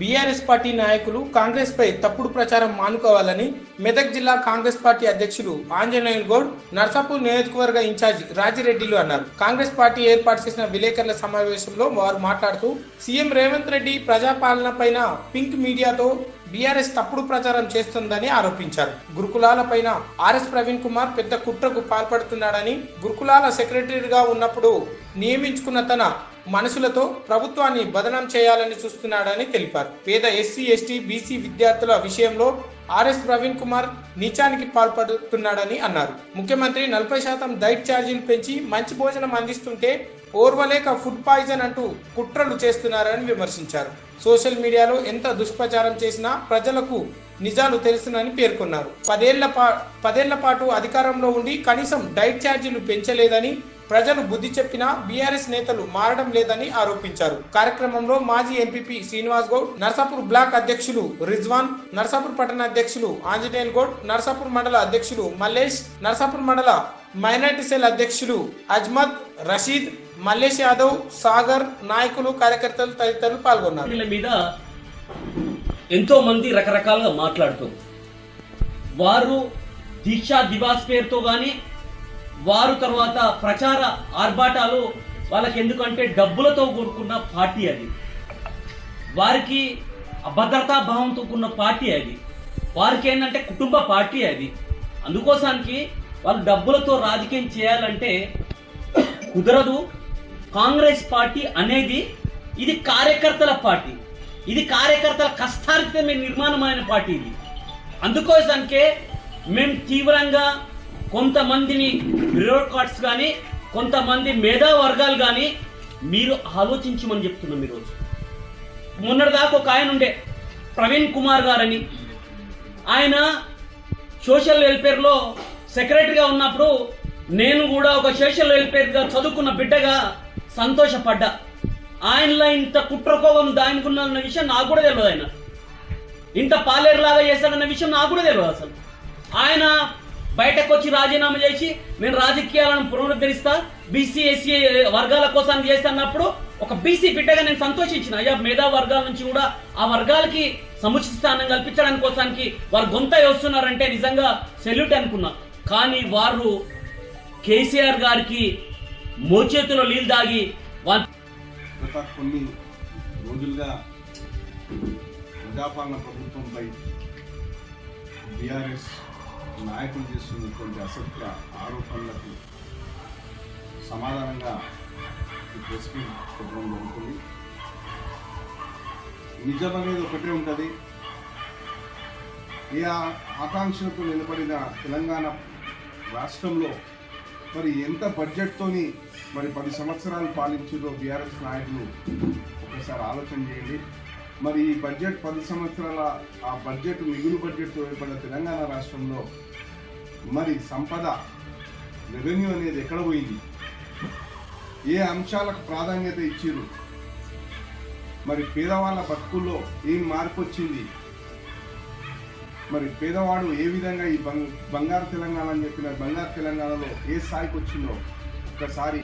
BRS party నాయకులు కాంగ్రెస్ పై తప్పుడు ప్రచారం మానుకోవాలని మెదక్ జిల్లా కాంగ్రెస్ పార్టీ అధ్యక్షులు ఆంజనేయులు గౌడ్ నర్సాపూర్ నియోజకవర్గ ఇన్ఛార్జ్ రాజిరెడ్డిలు అన్నారు. కాంగ్రెస్ పార్టీ ఏర్పాటు చేసిన విలేకరుల సమావేశంలో వారు మాట్లాడుతూ సీఎం రేవంత్ రెడ్డి ప్రజాపాలన పైన పింక్ మీడియాతో బీఆర్ఎస్ తప్పుడు ప్రచారం చేస్తుందని ఆరోపించారు. గురుకులాల పైన ఆర్ఎస్ ప్రవీణ్ కుమార్ పెద్ద కుట్రకు పాల్పడుతున్నాడని గురుకులాల సెక్రటరీగా ఉన్నప్పుడు నియమించుకున్న తన మనసులతో ప్రభుత్వాన్ని బదనం చేయాలని చూస్తున్నాడని తెలిపారు. పేద ఎస్సీ ఎస్టీ బీసీ విద్యార్థుల విషయంలో ఆర్ఎస్ ప్రవీణ్ కుమార్ నీచానికి పాల్పడుతున్నాడని అన్నారు. ముఖ్యమంత్రి నలభై శాతం డైట్ ఛార్జీలు పెంచి మంచి భోజనం అందిస్తుంటే ఓర్వలేక ఫుడ్ పాయిజన్ అంటూ కుట్రలు చేస్తున్నారని విమర్శించారు. సోషల్ మీడియాలో ఎంత దుష్ప్రచారం చేసినా ప్రజలకు నిజాలు తెలుసునని పేర్కొన్నారు. పదేళ్ళ పా పదేళ్ళ పాటు అధికారంలో ఉండి కనీసం డైట్ ఛార్జీలు పెంచలేదని ప్రజలు బుద్ధి చెప్పినా బీఆర్ఎస్ నేతలు మారడం లేదని ఆరోపించారు. కార్యక్రమంలో మాజీ ఎంపీపీ శ్రీనివాస్ గౌడ్ నర్సాపూర్ బ్లాక్ అధ్యక్షులు రిజ్వాన్ నర్సాపూర్ పట్టణ అధ్యక్షులు ఆంజనేయుల్ గౌడ్ నర్సాపూర్ మండల అధ్యక్షులు మల్లేష్ నర్సాపూర్ మండల మైనార్టీ సెల్ అధ్యక్షులు అజ్మద్ రషీద్ మల్లేష్ యాదవ్ సాగర్ నాయకులు కార్యకర్తలు తదితరులు పాల్గొన్నారు. మీద ఎంతో మంది రకరకాలుగా మాట్లాడుతూ వారు దీక్షా దివాస్ పేరుతో కానీ వారు తర్వాత ప్రచార ఆర్భాటాలు వాళ్ళకి ఎందుకంటే డబ్బులతో కూడుకున్న పార్టీ అది. వారికి అభద్రతా భావంతో కూడిన పార్టీ అది. వారికి ఏంటంటే కుటుంబ పార్టీ అది. అందుకోసానికి వాళ్ళు డబ్బులతో రాజకీయం చేయాలంటే కుదరదు. కాంగ్రెస్ పార్టీ అనేది ఇది కార్యకర్తల పార్టీ. ఇది కార్యకర్తల కష్టార్జితమే నిర్మాణమైన పార్టీ ఇది. అందుకోసానికే మేము తీవ్రంగా కొంతమందిని బ్యూరోక్రాట్స్ కానీ కొంతమంది మేధా వర్గాలు కానీ మీరు ఆలోచించమని చెప్తున్నాం ఈరోజు. మొన్నటిదాకా ఒక ఆయన ఉండే ప్రవీణ్ కుమార్ గారని. ఆయన సోషల్ వెల్ఫేర్లో సెక్రటరీగా ఉన్నప్పుడు నేను కూడా ఒక సోషల్ వెల్ఫేర్గా చదువుకున్న బిడ్డగా సంతోషపడ్డా. ఆయనలో ఇంత కుట్రకోపం దానికున్న విషయం నాకు కూడా తెలియదు ఆయన. ఇంత పాలేరులాగా చేశాడన్న విషయం నాకు కూడా తెలియదు అసలు. ఆయన బయటకు వచ్చి రాజీనామా చేసి నేను రాజకీయాలను పునరుద్ధరిస్తా బీసీ ఎస్సీ వర్గాల కోసం చేస్తున్నప్పుడు ఒక బీసీ బిడ్డగా నేను సంతోషించిన. అయ్యా మేధా వర్గాల నుంచి కూడా ఆ వర్గాలకి సముచిత స్థానం కల్పించడానికి కోసానికి వారు గొంత వస్తున్నారంటే నిజంగా సెల్యూట్ అనుకున్నా. కానీ వారు కేసీఆర్ గారికి మోచేతిలో నీళ్ళు దాగి గత కొన్ని రోజులుగా ప్రజాపాలన ప్రభుత్వంపై బీఆర్ఎస్ నాయకులు చేస్తున్నటువంటి అసత్య ఆరోపణలకు సమాధానంగా ఈ ప్రెస్ మీట్ పెట్టడం జరుగుతుంది. నిజం అనేది ఒకటే ఉంటుంది. ఏ ఆకాంక్షలతో నిలబడిన తెలంగాణ రాష్ట్రంలో మరి ఎంత బడ్జెట్తోని మరి పది సంవత్సరాలు పాలించిందో బీఆర్ఎస్ నాయకులు ఒకసారి ఆలోచన చేయండి. మరి ఈ బడ్జెట్ పది సంవత్సరాల ఆ బడ్జెట్ మిగులు బడ్జెట్తో ఏర్పడిన తెలంగాణ రాష్ట్రంలో మరి సంపద రెవెన్యూ అనేది ఎక్కడ పోయింది? ఏ అంశాలకు ప్రాధాన్యత ఇచ్చిర్రు మరి పేదవాళ్ళ బతుకుల్లో ఏం మార్పు వచ్చింది? మరి పేదవాడు ఏ విధంగా ఈ బంగ్ బంగారు తెలంగాణ అని చెప్పిన బంగారు తెలంగాణలో ఏ స్థాయికి వచ్చిందో ఒకసారి